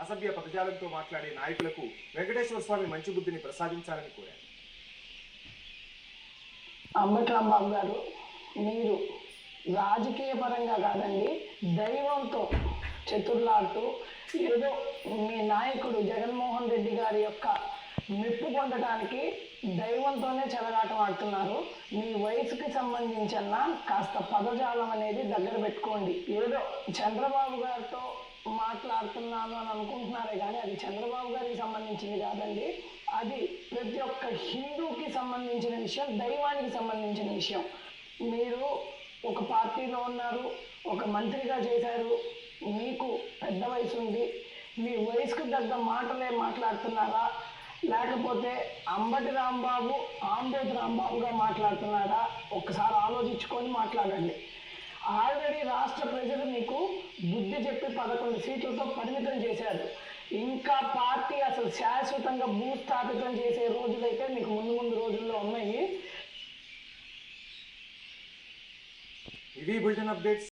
అసభ్య పదజాలంతో మాట్లాడే నాయకులకు వెంకటేశ్వర స్వామి మంచి బుద్ధిని ప్రసాదించాలని కోరారు. అంబట్రాంబాబు గారు మీరు రాజకీయ పరంగా కాదండి దైవంతో చతుర్లాడుతూ ఏదో మీ నాయకుడు జగన్మోహన్ రెడ్డి గారి యొక్క మెప్పు పొందడానికి దైవంతోనే చెలగాటం ఆడుతున్నారు. మీ వయసుకి సంబంధించిన కాస్త పదజాలం అనేది దగ్గర పెట్టుకోండి. ఏదో చంద్రబాబు గారితో మాట్లాడుతున్నాను అని అనుకుంటున్నారే కానీ అది చంద్రబాబు గారికి సంబంధించింది కాదండి. అది ప్రతి ఒక్క హిందూకి సంబంధించిన విషయం దైవానికి సంబంధించిన విషయం. మీరు ఒక పార్టీలో ఉన్నారు ఒక మంత్రిగా చేశారు మీకు పెద్ద వయసు ఉంది మీ వయసుకు తగ్గ మాటలే మాట్లాడుతున్నారా? లేకపోతే అంబటి రాంబాబు ఆంబేద్ రాంబాబుగా మాట్లాడుతున్నారా ఒక్కసారి ఆలోచించుకొని మాట్లాడండి. ఆల్రెడీ రాష్ట్ర ప్రజలు మీకు బుద్ధి చెప్పి పదకొండు సీట్లతో పరిమితం చేశారు. ఇంకా పార్టీ అసలు శాశ్వతంగా భూస్థాపితం చేసే రోజులైతే మీకు ముందు ముందు రోజుల్లో ఉన్నాయి. ఇవి బులెటిన్ అప్డేట్స్.